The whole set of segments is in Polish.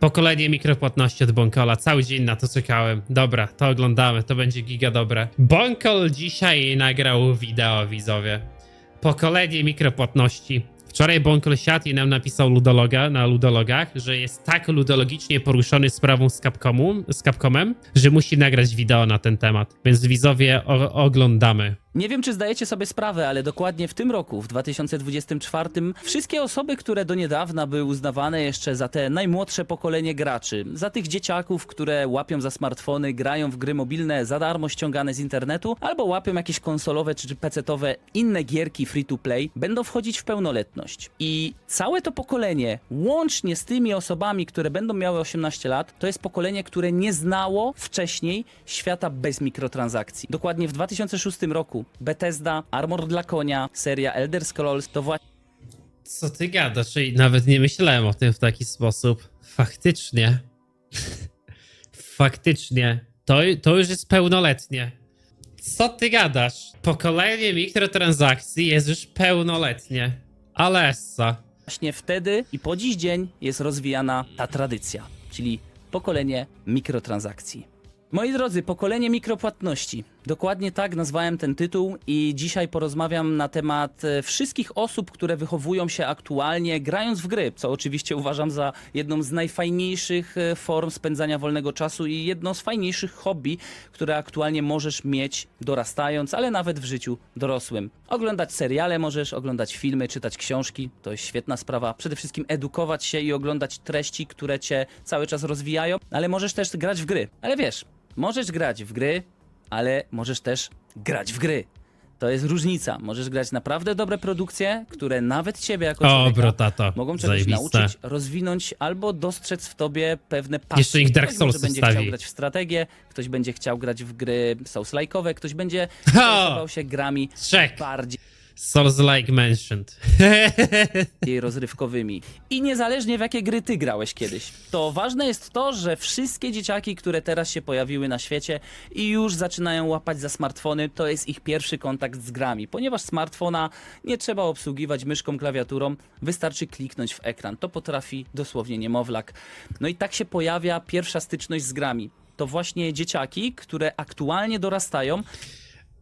Pokolenie mikropłatności od Bonkola. Cały dzień na to czekałem. Dobra, to oglądamy, to będzie giga dobre. Bonkol dzisiaj nagrał wideo, widzowie. Pokolenie mikropłatności. Wczoraj Bonkol siadł i nam napisał ludologa na ludologach, że jest tak ludologicznie poruszony sprawą z, Capcomu, z Capcomem, że musi nagrać wideo na ten temat. Więc widzowie oglądamy. Nie wiem, czy zdajecie sobie sprawę, ale dokładnie w tym roku, w 2024, wszystkie osoby, które do niedawna były uznawane jeszcze za te najmłodsze pokolenie graczy, za tych dzieciaków, które łapią za smartfony, grają w gry mobilne za darmo ściągane z internetu, albo łapią jakieś konsolowe czy pecetowe inne gierki free to play, będą wchodzić w pełnoletność. I całe to pokolenie, łącznie z tymi osobami, które będą miały 18 lat, to jest pokolenie, które nie znało wcześniej świata bez mikrotransakcji. Dokładnie w 2006 roku Bethesda, Armor dla konia, seria Elder Scrolls to właśnie Co ty gadasz? Czyli nawet nie myślałem o tym w taki sposób. Faktycznie. Faktycznie. To, to już jest pełnoletnie. Co ty gadasz? Pokolenie mikrotransakcji jest już pełnoletnie. Alessa. Właśnie wtedy i po dziś dzień jest rozwijana ta tradycja, czyli pokolenie mikrotransakcji. Moi drodzy, pokolenie mikropłatności. Dokładnie tak nazwałem ten tytuł i dzisiaj porozmawiam na temat e, wszystkich osób, które wychowują się aktualnie grając w gry, co oczywiście uważam za jedną z najfajniejszych e, form spędzania wolnego czasu i jedno z fajniejszych hobby, które aktualnie możesz mieć dorastając, ale nawet w życiu dorosłym. Oglądać seriale możesz, oglądać filmy, czytać książki, to jest świetna sprawa. Przede wszystkim edukować się i oglądać treści, które cię cały czas rozwijają, ale możesz też grać w gry. Ale wiesz, możesz grać w gry, ale możesz też grać w gry. To jest różnica. Możesz grać naprawdę dobre produkcje, które nawet ciebie jako O, człowieka bro, tato. mogą czegoś Zajebiste. nauczyć, rozwinąć albo dostrzec w tobie pewne pasje. Jeszcze ich Dark Ktoś może Soulsy będzie wstawi. chciał grać w strategię, ktoś będzie chciał grać w gry Souls-like'owe, ktoś będzie interesował się grami Trzech. bardziej Souls-like mentioned. rozrywkowymi. I niezależnie w jakie gry ty grałeś kiedyś, to ważne jest to, że wszystkie dzieciaki, które teraz się pojawiły na świecie i już zaczynają łapać za smartfony, to jest ich pierwszy kontakt z grami. Ponieważ smartfona nie trzeba obsługiwać myszką, klawiaturą, wystarczy kliknąć w ekran. To potrafi dosłownie niemowlak. No i tak się pojawia pierwsza styczność z grami. To właśnie dzieciaki, które aktualnie dorastają,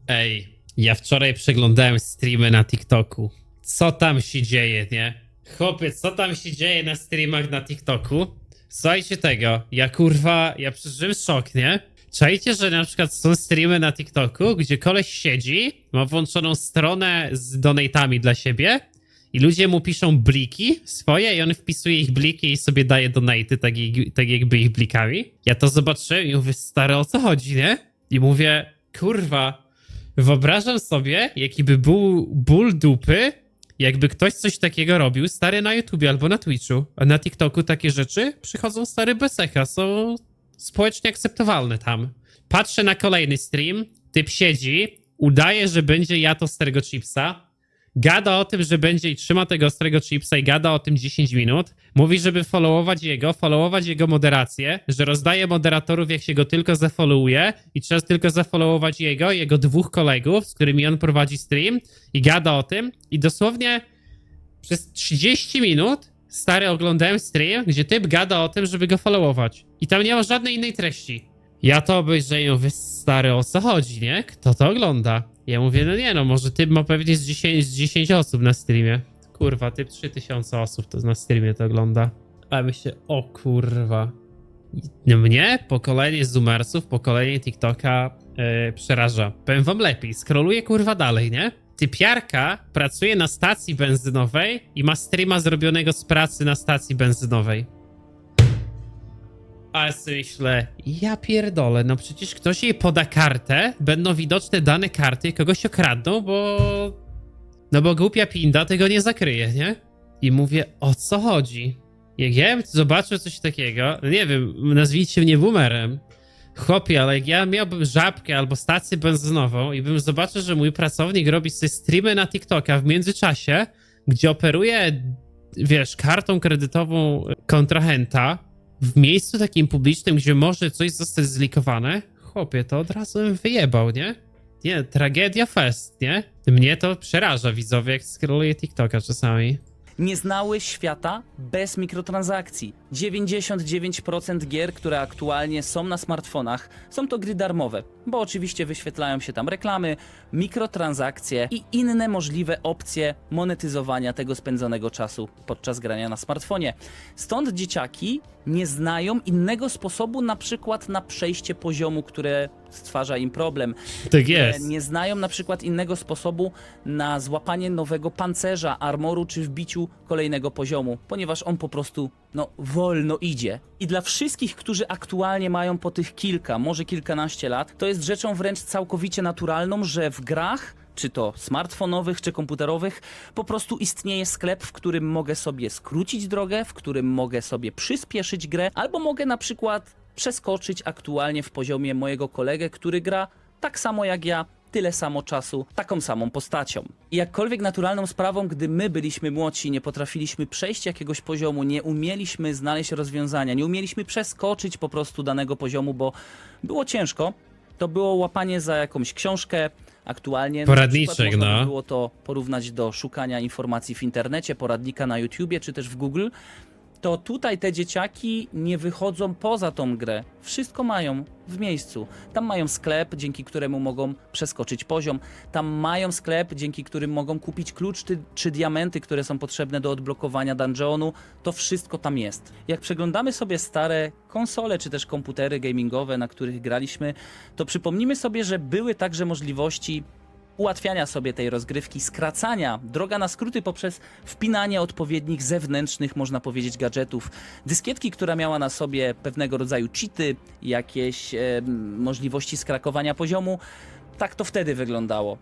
Ej, ja wczoraj przeglądałem streamy na TikToku. Co tam się dzieje, nie? Chłopie, co tam się dzieje na streamach na TikToku? Słuchajcie tego, ja kurwa, ja przeżyłem szok, nie? Czajcie, że na przykład są streamy na TikToku, gdzie koleś siedzi, ma włączoną stronę z donatami dla siebie i ludzie mu piszą bliki swoje i on wpisuje ich bliki i sobie daje donaty, tak, tak jakby ich blikami. Ja to zobaczyłem i mówię, stary, o co chodzi, nie? I mówię, kurwa, Wyobrażam sobie, jaki by był ból dupy, jakby ktoś coś takiego robił, stary na YouTubie albo na Twitchu. A na TikToku takie rzeczy przychodzą stary bez echa, są społecznie akceptowalne tam. Patrzę na kolejny stream, typ siedzi, udaje, że będzie jadł ostrego chipsa, gada o tym, że będzie i trzyma tego ostrego chipsa i gada o tym 10 minut. Mówi, żeby followować jego, followować jego moderację, że rozdaje moderatorów, jak się go tylko zafollowuje i trzeba tylko zafollowować jego i jego dwóch kolegów, z którymi on prowadzi stream i gada o tym. I dosłownie przez 30 minut stary oglądałem stream, gdzie typ gada o tym, żeby go followować. I tam nie ma żadnej innej treści. Ja to obejrzę i mówię, stary, o co chodzi, nie? Kto to ogląda? Ja mówię, no nie no, może typ ma pewnie z 10, z 10 osób na streamie. Kurwa, typ 3000 osób to na streamie to ogląda. A myślę, o kurwa. I Mnie pokolenie zoomersów, pokolenie TikToka yy, przeraża. Powiem wam lepiej, skroluję kurwa dalej, nie? Typiarka pracuje na stacji benzynowej i ma streama zrobionego z pracy na stacji benzynowej. A sobie myślę, ja pierdolę, no przecież ktoś jej poda kartę, będą widoczne dane karty, kogoś okradną, bo... No bo głupia pinda tego nie zakryje, nie? I mówię, o co chodzi? Jak ja bym zobaczył coś takiego, no nie wiem, nazwijcie mnie boomerem, chłopie, ale jak ja miałbym żabkę albo stację benzynową i bym zobaczył, że mój pracownik robi sobie streamy na TikToka w międzyczasie, gdzie operuje, wiesz, kartą kredytową kontrahenta, w miejscu takim publicznym, gdzie może coś zostać zlikowane, chłopie, to od razu bym wyjebał, nie? Nie, tragedia fest, nie? Mnie to przeraża, widzowie, jak scrolluję TikToka czasami. nie znały świata bez mikrotransakcji. 99% gier, które aktualnie są na smartfonach, są to gry darmowe, bo oczywiście wyświetlają się tam reklamy, mikrotransakcje i inne możliwe opcje monetyzowania tego spędzonego czasu podczas grania na smartfonie. Stąd dzieciaki nie znają innego sposobu na przykład na przejście poziomu, które stwarza im problem. Tak jest. Nie znają na przykład innego sposobu na złapanie nowego pancerza, armoru czy wbiciu kolejnego poziomu, ponieważ on po prostu no wolno idzie. I dla wszystkich, którzy aktualnie mają po tych kilka, może kilkanaście lat, to jest rzeczą wręcz całkowicie naturalną, że w grach czy to smartfonowych, czy komputerowych, po prostu istnieje sklep, w którym mogę sobie skrócić drogę, w którym mogę sobie przyspieszyć grę, albo mogę na przykład przeskoczyć aktualnie w poziomie mojego kolegę, który gra tak samo jak ja, tyle samo czasu, taką samą postacią. I jakkolwiek naturalną sprawą, gdy my byliśmy młodsi, nie potrafiliśmy przejść jakiegoś poziomu, nie umieliśmy znaleźć rozwiązania, nie umieliśmy przeskoczyć po prostu danego poziomu, bo było ciężko, to było łapanie za jakąś książkę. Aktualnie na Poradniczek, by no. było to porównać do szukania informacji w internecie, poradnika na YouTubie czy też w Google. To tutaj te dzieciaki nie wychodzą poza tą grę. Wszystko mają w miejscu. Tam mają sklep, dzięki któremu mogą przeskoczyć poziom. Tam mają sklep, dzięki którym mogą kupić klucz czy, czy diamenty, które są potrzebne do odblokowania dungeonu. To wszystko tam jest. Jak przeglądamy sobie stare konsole czy też komputery gamingowe, na których graliśmy, to przypomnimy sobie, że były także możliwości ułatwiania sobie tej rozgrywki, skracania, droga na skróty poprzez wpinanie odpowiednich zewnętrznych, można powiedzieć, gadżetów. Dyskietki, która miała na sobie pewnego rodzaju cheaty, jakieś e, możliwości skrakowania poziomu. Tak to wtedy wyglądało.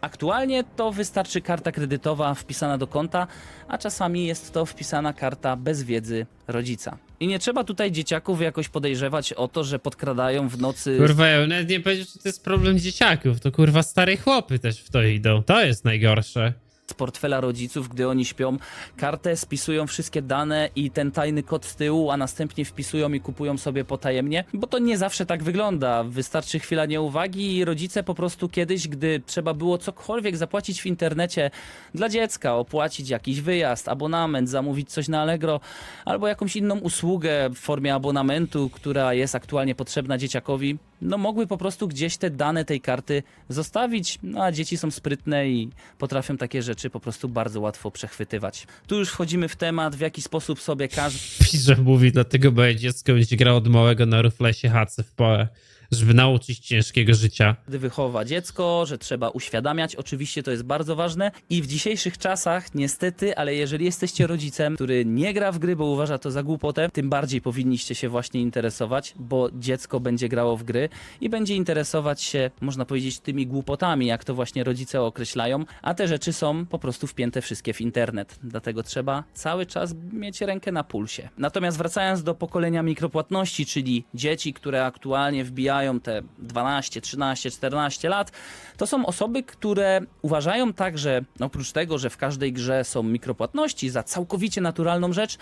Aktualnie to wystarczy karta kredytowa wpisana do konta, a czasami jest to wpisana karta bez wiedzy rodzica. I nie trzeba tutaj dzieciaków jakoś podejrzewać o to, że podkradają w nocy Kurwa, ja nawet nie powiedział, że to jest problem dzieciaków. To kurwa stare chłopy też w to idą. To jest najgorsze. Z portfela rodziców, gdy oni śpią, kartę, spisują wszystkie dane i ten tajny kod z tyłu, a następnie wpisują i kupują sobie potajemnie, bo to nie zawsze tak wygląda. Wystarczy chwila nieuwagi i rodzice po prostu kiedyś, gdy trzeba było cokolwiek zapłacić w internecie dla dziecka, opłacić jakiś wyjazd, abonament, zamówić coś na Allegro, albo jakąś inną usługę w formie abonamentu, która jest aktualnie potrzebna dzieciakowi, no mogły po prostu gdzieś te dane tej karty zostawić, no a dzieci są sprytne i potrafią takie rzeczy po prostu bardzo łatwo przechwytywać. Tu już wchodzimy w temat, w jaki sposób sobie każdy Pisze mówi, dlatego moje dziecko będzie grało od małego na ruflesie hacy w pole, żeby nauczyć ciężkiego życia. wychowa dziecko, że trzeba uświadamiać. Oczywiście to jest bardzo ważne i w dzisiejszych czasach niestety, ale jeżeli jesteście rodzicem, który nie gra w gry, bo uważa to za głupotę, tym bardziej powinniście się właśnie interesować, bo dziecko będzie grało w gry i będzie interesować się, można powiedzieć, tymi głupotami, jak to właśnie rodzice określają, a te rzeczy są po prostu wpięte wszystkie w internet. Dlatego trzeba cały czas mieć rękę na pulsie. Natomiast wracając do pokolenia mikropłatności, czyli dzieci, które aktualnie wbijają te 12, 13, 14 lat, to są osoby, które uważają także, oprócz tego, że w każdej grze są mikropłatności za całkowicie naturalną rzecz,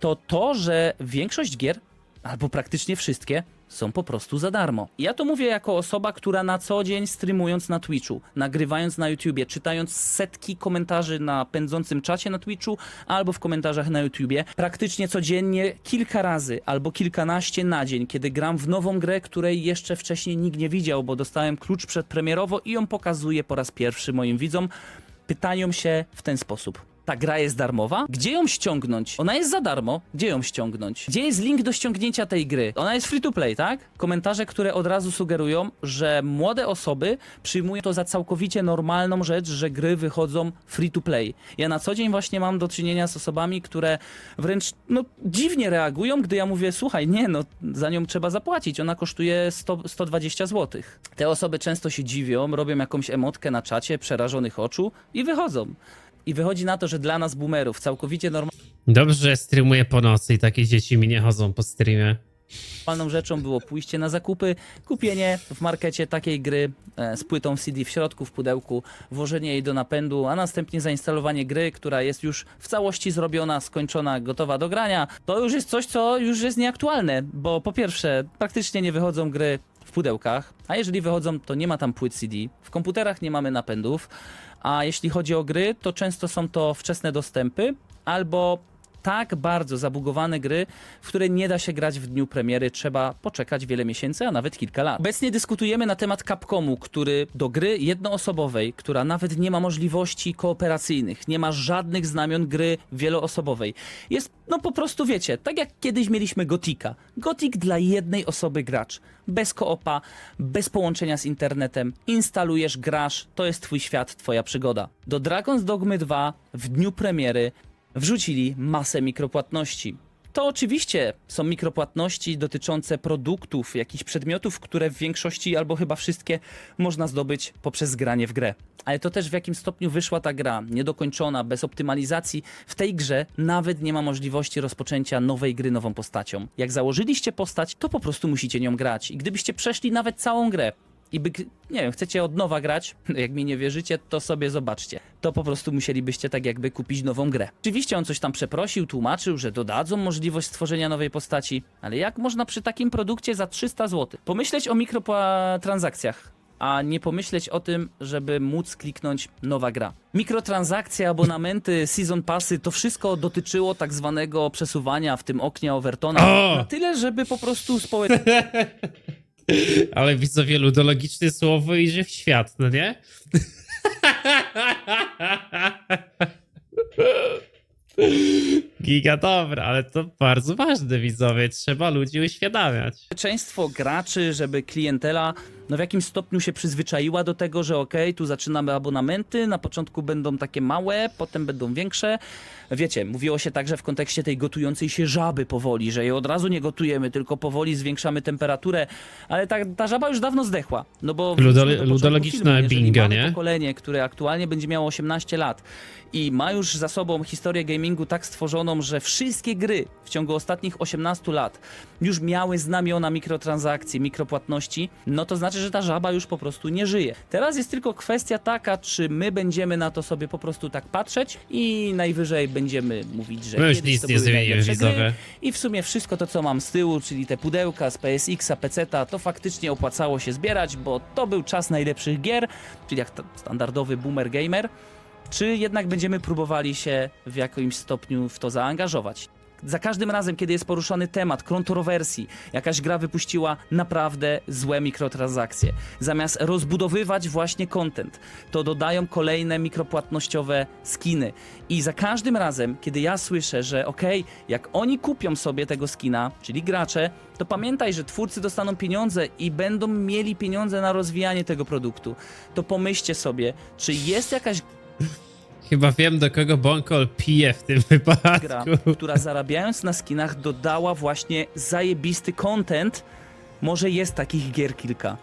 to to, że większość gier, albo praktycznie wszystkie, są po prostu za darmo. Ja to mówię jako osoba, która na co dzień streamując na Twitchu, nagrywając na YouTubie, czytając setki komentarzy na pędzącym czacie na Twitchu albo w komentarzach na YouTubie, praktycznie codziennie kilka razy albo kilkanaście na dzień, kiedy gram w nową grę, której jeszcze wcześniej nikt nie widział, bo dostałem klucz przedpremierowo i ją pokazuję po raz pierwszy moim widzom, pytają się w ten sposób. Ta gra jest darmowa? Gdzie ją ściągnąć? Ona jest za darmo. Gdzie ją ściągnąć? Gdzie jest link do ściągnięcia tej gry? Ona jest free to play, tak? Komentarze, które od razu sugerują, że młode osoby przyjmują to za całkowicie normalną rzecz, że gry wychodzą free to play. Ja na co dzień właśnie mam do czynienia z osobami, które wręcz no, dziwnie reagują, gdy ja mówię, słuchaj, nie, no za nią trzeba zapłacić, ona kosztuje 100, 120 zł. Te osoby często się dziwią, robią jakąś emotkę na czacie przerażonych oczu i wychodzą. I wychodzi na to, że dla nas boomerów całkowicie Dobrze, że streamuję po nocy i takie dzieci mi nie chodzą po streamie. normalną rzeczą było pójście na zakupy, kupienie w markecie takiej gry e, z płytą CD w środku, w pudełku, włożenie jej do napędu, a następnie zainstalowanie gry, która jest już w całości zrobiona, skończona, gotowa do grania. To już jest coś, co już jest nieaktualne, bo po pierwsze, praktycznie nie wychodzą gry w pudełkach, a jeżeli wychodzą, to nie ma tam płyt CD. W komputerach nie mamy napędów, a jeśli chodzi o gry, to często są to wczesne dostępy albo tak bardzo zabugowane gry, w które nie da się grać w dniu premiery, trzeba poczekać wiele miesięcy, a nawet kilka lat. Obecnie dyskutujemy na temat Capcomu, który do gry jednoosobowej, która nawet nie ma możliwości kooperacyjnych, nie ma żadnych znamion gry wieloosobowej, jest no po prostu wiecie, tak jak kiedyś mieliśmy Gotika. Gotik dla jednej osoby gracz. Bez koopa, bez połączenia z internetem. Instalujesz, grasz, to jest twój świat, twoja przygoda. Do Dragon's Dogmy 2 w dniu premiery wrzucili masę mikropłatności. To oczywiście są mikropłatności dotyczące produktów, jakichś przedmiotów, które w większości albo chyba wszystkie można zdobyć poprzez granie w grę. Ale to też w jakim stopniu wyszła ta gra, niedokończona, bez optymalizacji. W tej grze nawet nie ma możliwości rozpoczęcia nowej gry nową postacią. Jak założyliście postać, to po prostu musicie nią grać. I gdybyście przeszli nawet całą grę, i by, nie wiem, chcecie od nowa grać, jak mi nie wierzycie, to sobie zobaczcie. To po prostu musielibyście tak jakby kupić nową grę. Oczywiście on coś tam przeprosił, tłumaczył, że dodadzą możliwość stworzenia nowej postaci, ale jak można przy takim produkcie za 300 zł pomyśleć o mikrotransakcjach, a nie pomyśleć o tym, żeby móc kliknąć nowa gra. Mikrotransakcje, abonamenty, season passy, to wszystko dotyczyło tak zwanego przesuwania w tym oknie Overtona. O! Na tyle, żeby po prostu społeczeństwo Ale widzowie, ludologiczne słowo idzie w świat, no nie? Giga dobra, ale to bardzo ważne, widzowie. Trzeba ludzi uświadamiać. społeczeństwo graczy, żeby klientela no w jakimś stopniu się przyzwyczaiła do tego, że okej, tu zaczynamy abonamenty, na początku będą takie małe, potem będą większe. Wiecie, mówiło się także w kontekście tej gotującej się żaby powoli, że je od razu nie gotujemy, tylko powoli zwiększamy temperaturę, ale ta, ta żaba już dawno zdechła, no bo... Ludolo- wróćmy do początku ludologiczne filmu. Jeżeli bingo, mamy nie? pokolenie, które aktualnie będzie miało 18 lat i ma już za sobą historię gamingu tak stworzoną, że wszystkie gry w ciągu ostatnich 18 lat już miały znamiona mikrotransakcji, mikropłatności, no to znaczy, że ta żaba już po prostu nie żyje. Teraz jest tylko kwestia taka, czy my będziemy na to sobie po prostu tak patrzeć i najwyżej będziemy mówić, że My już kiedyś nic to nie były najlepsze gry widzowie. i w sumie wszystko to, co mam z tyłu, czyli te pudełka z PSX-a, PC-ta, to faktycznie opłacało się zbierać, bo to był czas najlepszych gier, czyli jak ta- standardowy boomer gamer, czy jednak będziemy próbowali się w jakimś stopniu w to zaangażować. Za każdym razem, kiedy jest poruszany temat kontrowersji, jakaś gra wypuściła naprawdę złe mikrotransakcje. Zamiast rozbudowywać właśnie content, to dodają kolejne mikropłatnościowe skiny. I za każdym razem, kiedy ja słyszę, że okej, jak oni kupią sobie tego skina, czyli gracze, to pamiętaj, że twórcy dostaną pieniądze i będą mieli pieniądze na rozwijanie tego produktu. To pomyślcie sobie, czy jest jakaś Chyba wiem, do kogo Bonkol pije w tym wypadku. gra, która zarabiając na skinach dodała właśnie zajebisty content. Może jest takich gier kilka.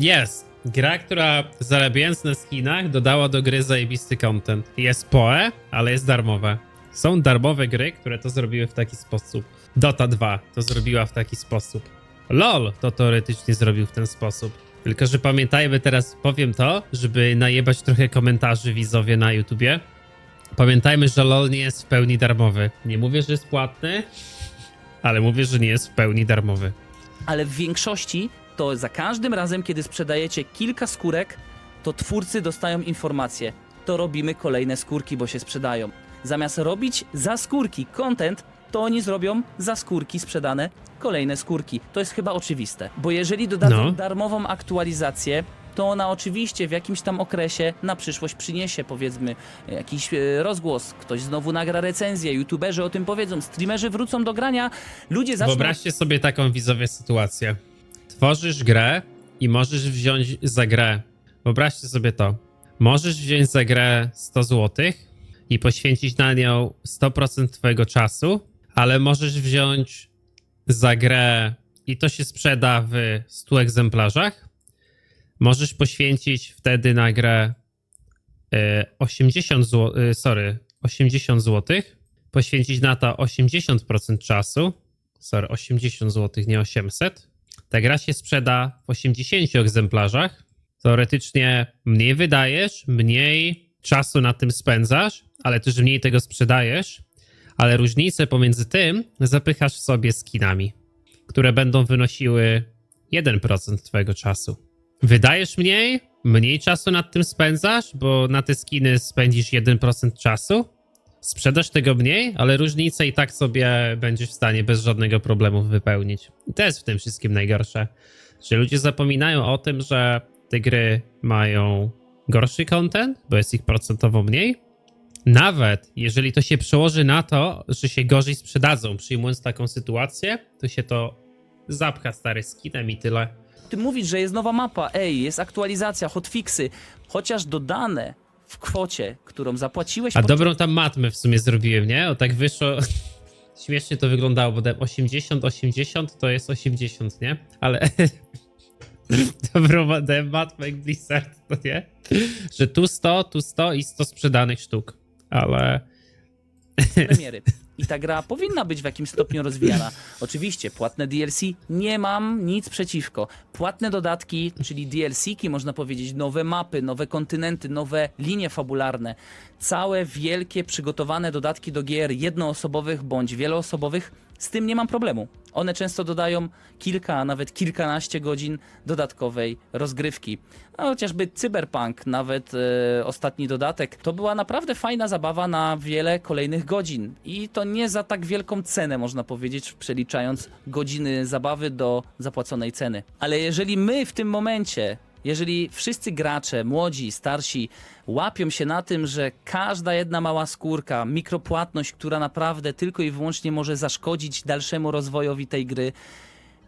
Jest. Gra, która zarabiając na skinach dodała do gry zajebisty content. Jest PoE, ale jest darmowe. Są darmowe gry, które to zrobiły w taki sposób. Dota 2 to zrobiła w taki sposób. LOL to teoretycznie zrobił w ten sposób. Tylko, że pamiętajmy teraz, powiem to, żeby najebać trochę komentarzy widzowie na YouTubie. Pamiętajmy, że LOL nie jest w pełni darmowy. Nie mówię, że jest płatny, ale mówię, że nie jest w pełni darmowy. Ale w większości to za każdym razem, kiedy sprzedajecie kilka skórek, to twórcy dostają informację. To robimy kolejne skórki, bo się sprzedają. Zamiast robić za skórki content, to oni zrobią za skórki sprzedane kolejne skórki. To jest chyba oczywiste. Bo jeżeli dodadzą No. darmową aktualizację, to ona oczywiście w jakimś tam okresie na przyszłość przyniesie, powiedzmy, jakiś e, rozgłos. Ktoś znowu nagra recenzję, youtuberzy o tym powiedzą, streamerzy wrócą do grania, ludzie zaczną... Wyobraźcie sobie taką widzowie sytuację. Tworzysz grę i możesz wziąć za grę. Wyobraźcie sobie to. Możesz wziąć za grę 100 zł i poświęcić na nią 100% twojego czasu, ale możesz wziąć za grę i to się sprzeda w 100 egzemplarzach. Możesz poświęcić wtedy na grę e, 80 zł, e, sorry, 80 zł, poświęcić na to 80% czasu, sorry, 80 zł, nie 800. Ta gra się sprzeda w 80 egzemplarzach. Teoretycznie mniej wydajesz, mniej czasu na tym spędzasz, ale też mniej tego sprzedajesz. Ale różnicę pomiędzy tym zapychasz sobie skinami, które będą wynosiły 1% twojego czasu. wydajesz mniej, mniej czasu nad tym spędzasz, bo na te skiny spędzisz 1% czasu. Sprzedasz tego mniej, ale różnicę i tak sobie będziesz w stanie bez żadnego problemu wypełnić. I to jest w tym wszystkim najgorsze, że ludzie zapominają o tym, że te gry mają gorszy content, bo jest ich procentowo mniej. Nawet jeżeli to się przełoży na to, że się gorzej sprzedadzą, przyjmując taką sytuację, to się to zapcha stary skinem i tyle. Ty mówisz, że jest nowa mapa, ej, jest aktualizacja, hotfixy, chociaż dodane w kwocie, którą zapłaciłeś A podczas dobrą tam matmę w sumie zrobiłem, nie? O tak wyszło. Śmiesznie to wyglądało, bo dałem 80, 80 to jest 80, nie? Ale. dobrą matmę jak Blizzard, to nie? Że tu 100, tu 100 i 100 sprzedanych sztuk. Ale. premiery. I ta gra powinna być w jakimś stopniu rozwijana. Oczywiście, płatne DLC nie mam nic przeciwko. Płatne dodatki, czyli DLC-ki, można powiedzieć, nowe mapy, nowe kontynenty, nowe linie fabularne, całe wielkie przygotowane dodatki do gier jednoosobowych bądź wieloosobowych, z tym nie mam problemu. One często dodają kilka, a nawet kilkanaście godzin dodatkowej rozgrywki. No, chociażby Cyberpunk, nawet e, ostatni dodatek, to była naprawdę fajna zabawa na wiele kolejnych godzin. I to nie za tak wielką cenę, można powiedzieć, przeliczając godziny zabawy do zapłaconej ceny. Ale jeżeli my w tym momencie jeżeli wszyscy gracze, młodzi, starsi, łapią się na tym, że każda jedna mała skórka, mikropłatność, która naprawdę tylko i wyłącznie może zaszkodzić dalszemu rozwojowi tej gry,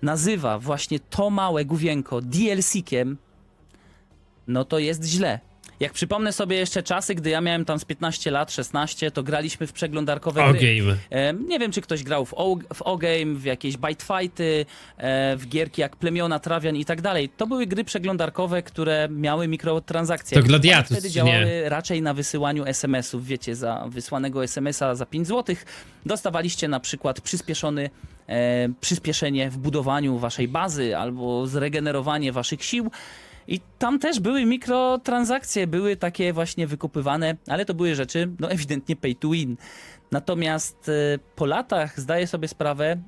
nazywa właśnie to małe główienko DLC-kiem, no to jest źle. Jak przypomnę sobie jeszcze czasy, gdy ja miałem tam z 15 lat, 16, to graliśmy w przeglądarkowe gry. game. E, Nie wiem, czy ktoś grał w, o, w O-Game, w jakieś Bite Fighty, e, w gierki jak Plemiona, Trawian i tak dalej. To były gry przeglądarkowe, które miały mikrotransakcje. To Gladiatus, One wtedy czy nie? działały raczej na wysyłaniu SMS-ów. Wiecie, za wysłanego SMS-a za 5 zł dostawaliście na przykład przyspieszony e, przyspieszenie w budowaniu waszej bazy albo zregenerowanie waszych sił. I tam też były mikrotransakcje, były takie właśnie wykupywane, ale to były rzeczy, no ewidentnie pay to win. Natomiast e, po latach zdaję sobie sprawę,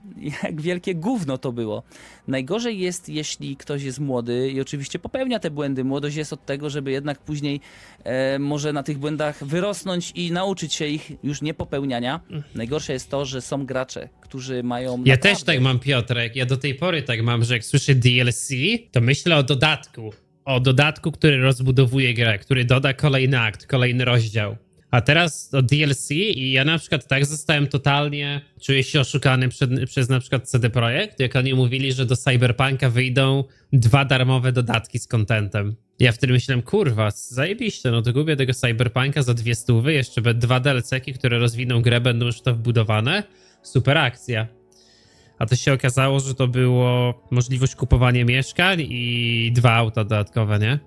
jak wielkie gówno to było. Najgorzej jest, jeśli ktoś jest młody i oczywiście popełnia te błędy. Młodość jest od tego, żeby jednak później e, może na tych błędach wyrosnąć i nauczyć się ich już nie popełniania. Najgorsze jest to, że są gracze, którzy mają. Ja naprawdę- też tak mam, Piotrek. Ja do tej pory tak mam, że jak słyszę DLC, to myślę o dodatku. O dodatku, który rozbudowuje grę, który doda kolejny akt, kolejny rozdział. A teraz o DLC i ja na przykład tak zostałem totalnie, czuję się oszukany przed, przez na przykład CD Projekt, jak oni mówili, że do Cyberpunka wyjdą dwa darmowe dodatki z contentem. Ja wtedy myślałem, kurwa, zajebiście, no to kupię tego Cyberpunka za dwie stówy, jeszcze dwa DLC-ki, które rozwiną grę, będą już to wbudowane. Super akcja. A to się okazało, że to było możliwość kupowania mieszkań i dwa auta dodatkowe, nie?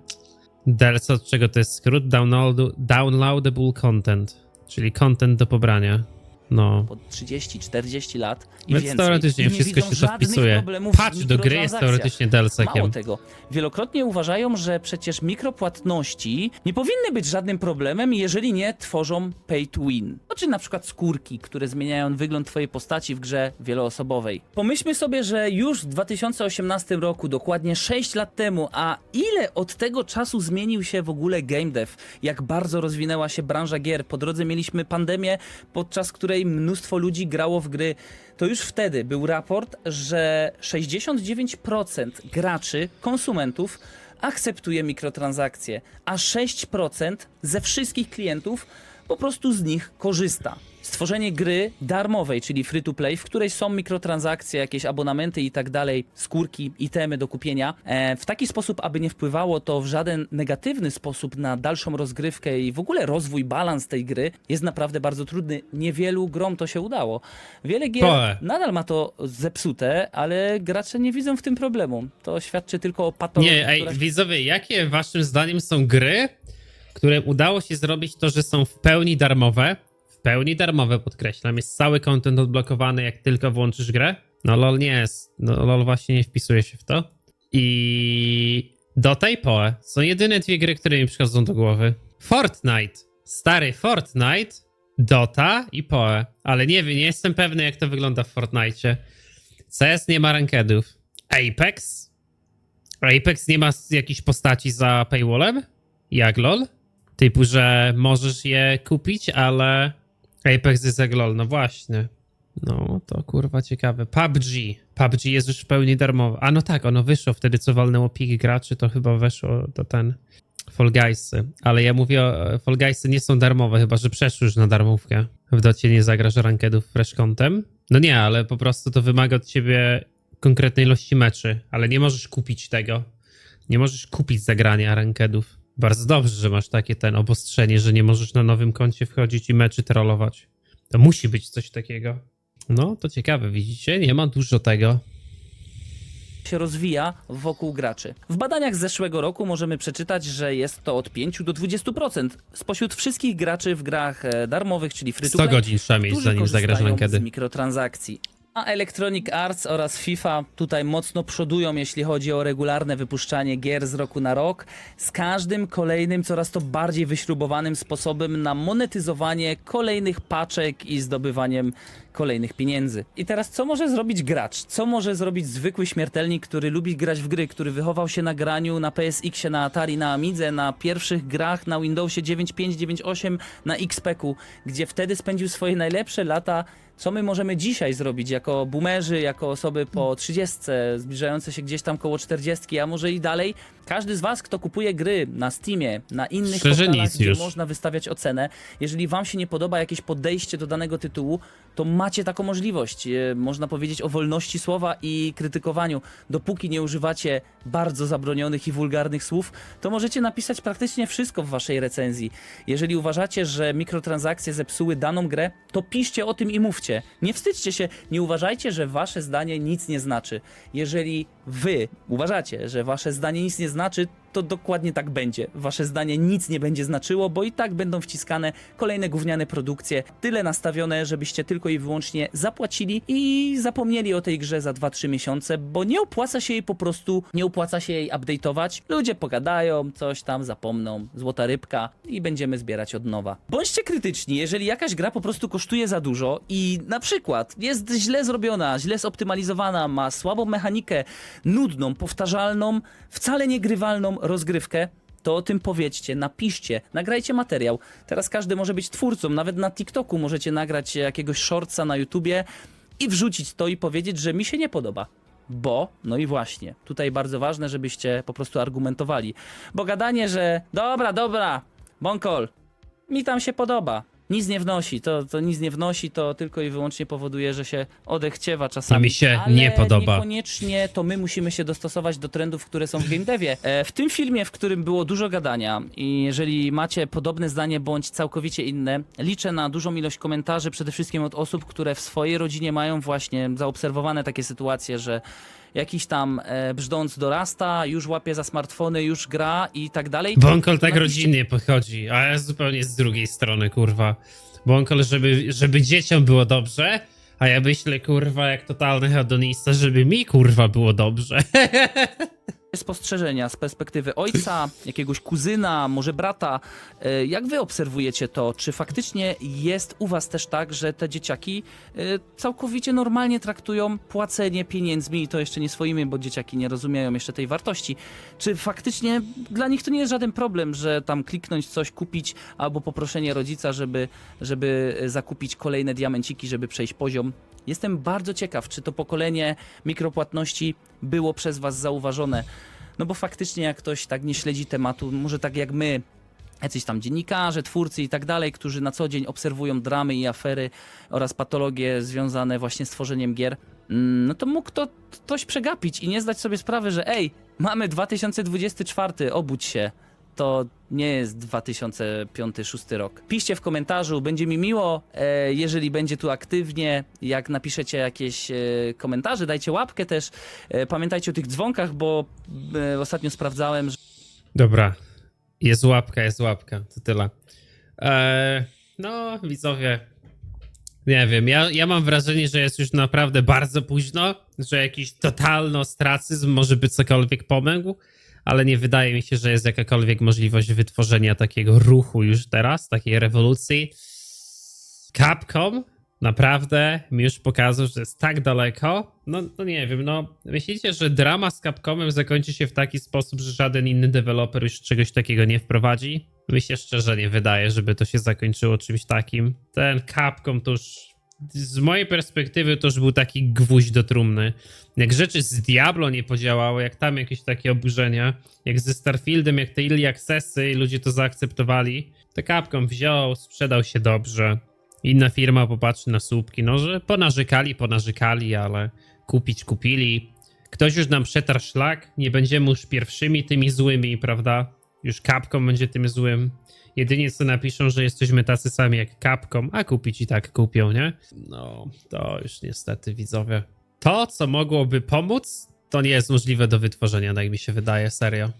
DLC, od czego to jest skrót? Download, downloadable content, czyli content do pobrania. No. po 30-40 lat i Więc więcej. teoretycznie I nie wszystko się to wpisuje. Patch do gry jest teoretycznie DLC-kiem. Mało tego, wielokrotnie uważają, że przecież mikropłatności nie powinny być żadnym problemem, jeżeli nie tworzą pay to win. To czyli na przykład skórki, które zmieniają wygląd twojej postaci w grze wieloosobowej. Pomyślmy sobie, że już w 2018 roku, dokładnie 6 lat temu, a ile od tego czasu zmienił się w ogóle game dev, jak bardzo rozwinęła się branża gier. Po drodze mieliśmy pandemię, podczas której mnóstwo ludzi grało w gry. To już wtedy był raport, że 69% graczy, konsumentów akceptuje mikrotransakcje, a 6% ze wszystkich klientów po prostu z nich korzysta. Stworzenie gry darmowej, czyli free to play, w której są mikrotransakcje, jakieś abonamenty i tak dalej, skórki, itemy do kupienia, e, w taki sposób, aby nie wpływało to w żaden negatywny sposób na dalszą rozgrywkę i w ogóle rozwój, balans tej gry, jest naprawdę bardzo trudny. Niewielu grom to się udało. Wiele gier Poe. nadal ma to zepsute, ale gracze nie widzą w tym problemu. To świadczy tylko o patologii. Nie, ej, która widzowie, jakie waszym zdaniem są gry, które udało się zrobić to, że są w pełni darmowe? Pełni darmowe, podkreślam. Jest cały content odblokowany, jak tylko włączysz grę. No LOL nie jest. No LOL właśnie nie wpisuje się w to. I do tej pory są jedyne dwie gry, które mi przychodzą do głowy. Fortnite. Stary Fortnite, Dota i PoE. Ale nie wiem, nie jestem pewny, jak to wygląda w Fortnite. CS nie ma rankedów. Apex Apex nie ma jakichś postaci za paywallem? Jak LOL? Typu, że możesz je kupić, ale Apex jak LOL, no właśnie. No, to kurwa ciekawe. PUBG. PUBG jest już w pełni darmowe. A no tak, ono wyszło wtedy, co walnęło pik graczy, to chyba weszło do ten Fall Guysy. Ale ja mówię, o- Fall Guysy nie są darmowe, chyba że przeszły już na darmówkę. W docie nie zagrasz rankedów fresh contem. No nie, ale po prostu to wymaga od ciebie konkretnej ilości meczy, ale nie możesz kupić tego. Nie możesz kupić zagrania rankedów. Bardzo dobrze, że masz takie ten obostrzenie, że nie możesz na nowym koncie wchodzić i meczy trollować. To musi być coś takiego. No, to ciekawe, widzicie? Nie ma dużo tego. się rozwija wokół graczy. W badaniach z zeszłego roku możemy przeczytać, że jest to od 5 do 20% spośród wszystkich graczy w grach e, darmowych, czyli free to 100 play, godzin trzeba mieć, zanim zagrasz rankedy. z mikrotransakcji. A Electronic Arts oraz FIFA tutaj mocno przodują, jeśli chodzi o regularne wypuszczanie gier z roku na rok, z każdym kolejnym coraz to bardziej wyśrubowanym sposobem na monetyzowanie kolejnych paczek i zdobywaniem kolejnych pieniędzy. I teraz co może zrobić gracz? Co może zrobić zwykły śmiertelnik, który lubi grać w gry, który wychował się na graniu na PSX, na Atari, na Amidze, na pierwszych grach na Windowsie 9.5, 9.8, na XP-ku, gdzie wtedy spędził swoje najlepsze lata co my możemy dzisiaj zrobić jako boomerzy, jako osoby po 30, zbliżające się gdzieś tam koło 40, a może i dalej? Każdy z was, kto kupuje gry na Steamie, na innych Szczerze portalach, nic gdzie już. można wystawiać ocenę, jeżeli wam się nie podoba jakieś podejście do danego tytułu, to macie taką możliwość. E, Można powiedzieć o wolności słowa i krytykowaniu. Dopóki nie używacie bardzo zabronionych i wulgarnych słów, to możecie napisać praktycznie wszystko w waszej recenzji. Jeżeli uważacie, że mikrotransakcje zepsuły daną grę, to piszcie o tym i mówcie. Nie wstydźcie się, nie uważajcie, że wasze zdanie nic nie znaczy. Jeżeli wy uważacie, że wasze zdanie nic nie znaczy, znaczy to dokładnie tak będzie. Wasze zdanie nic nie będzie znaczyło, bo i tak będą wciskane kolejne gówniane produkcje, tyle nastawione, żebyście tylko i wyłącznie zapłacili i zapomnieli o tej grze za 2-3 miesiące, bo nie opłaca się jej po prostu, nie opłaca się jej update'ować. Ludzie pogadają, coś tam zapomną, złota rybka i będziemy zbierać od nowa. Bądźcie krytyczni, jeżeli jakaś gra po prostu kosztuje za dużo i na przykład jest źle zrobiona, źle zoptymalizowana, ma słabą mechanikę, nudną, powtarzalną, wcale niegrywalną rozgrywkę, to o tym powiedzcie, napiszcie, nagrajcie materiał. Teraz każdy może być twórcą, nawet na TikToku możecie nagrać jakiegoś shortsa na YouTubie i wrzucić to i powiedzieć, że mi się nie podoba. Bo, no i właśnie, tutaj bardzo ważne, żebyście po prostu argumentowali. Bo gadanie, że dobra, dobra, Bonkol, mi tam się podoba. Nic nie wnosi, to, to nic nie wnosi, to tylko i wyłącznie powoduje, że się odechciewa czasami. A mi się ale nie podoba. Niekoniecznie to my musimy się dostosować do trendów, które są w game devie. E, w tym filmie, w którym było dużo gadania i jeżeli macie podobne zdanie bądź całkowicie inne, liczę na dużą ilość komentarzy, przede wszystkim od osób, które w swojej rodzinie mają właśnie zaobserwowane takie sytuacje, że jakiś tam e, brzdąc dorasta, już łapie za smartfony, już gra i tak dalej. Bonkol tak rodzinnie podchodzi, a ja zupełnie z drugiej strony, kurwa. Bonkol, żeby, żeby dzieciom było dobrze, a ja myślę, kurwa, jak totalny hedonista, żeby mi, kurwa, było dobrze. spostrzeżenia z perspektywy ojca, jakiegoś kuzyna, może brata. E, Jak wy obserwujecie to? Czy faktycznie jest u was też tak, że te dzieciaki e, całkowicie normalnie traktują płacenie pieniędzmi i to jeszcze nie swoimi, bo dzieciaki nie rozumieją jeszcze tej wartości? Czy faktycznie dla nich to nie jest żaden problem, że tam kliknąć coś, kupić albo poproszenie rodzica, żeby, żeby zakupić kolejne diamenciki, żeby przejść poziom? Jestem bardzo ciekaw, czy to pokolenie mikropłatności było przez Was zauważone. No bo faktycznie, jak ktoś tak nie śledzi tematu, może tak jak my, jacyś tam dziennikarze, twórcy i tak dalej, którzy na co dzień obserwują dramy i afery oraz patologie związane właśnie z tworzeniem gier, mm, no to mógł to ktoś przegapić i nie zdać sobie sprawy, że ej, mamy 2024, obudź się. To nie jest 2005-2006 rok. Piszcie w komentarzu, będzie mi miło, e, jeżeli będzie tu aktywnie, jak napiszecie jakieś e, komentarze, dajcie łapkę też. E, pamiętajcie o tych dzwonkach, bo e, ostatnio sprawdzałem, że Dobra, jest łapka, jest łapka, to tyle. Eee, no, widzowie, nie wiem, ja, ja mam wrażenie, że jest już naprawdę bardzo późno, że jakiś totalny ostracyzm może by cokolwiek pomógł, ale nie wydaje mi się, że jest jakakolwiek możliwość wytworzenia takiego ruchu już teraz, takiej rewolucji. Capcom naprawdę mi już pokazał, że jest tak daleko. No, no nie wiem, no myślicie, że drama z Capcomem zakończy się w taki sposób, że żaden inny deweloper już czegoś takiego nie wprowadzi? Mi się szczerze nie wydaje, żeby to się zakończyło czymś takim. Ten Capcom to już z mojej perspektywy to już był taki gwóźdź do trumny. Jak rzeczy z Diablo nie podziałały, jak tam jakieś takie oburzenia, jak ze Starfieldem, jak te Early Accessy i ludzie to zaakceptowali, to Capcom wziął, sprzedał się dobrze. Inna firma popatrzy na słupki, no że ponarzekali, ponarzekali, ale kupić kupili. Ktoś już nam przetarł szlak, nie będziemy już pierwszymi tymi złymi, prawda? Już Capcom będzie tym złym. Jedynie co napiszą, że jesteśmy tacy sami jak Capcom, a kupić i tak kupią, nie? No, to już niestety widzowie. To, co mogłoby pomóc, to nie jest możliwe do wytworzenia, tak mi się wydaje, serio.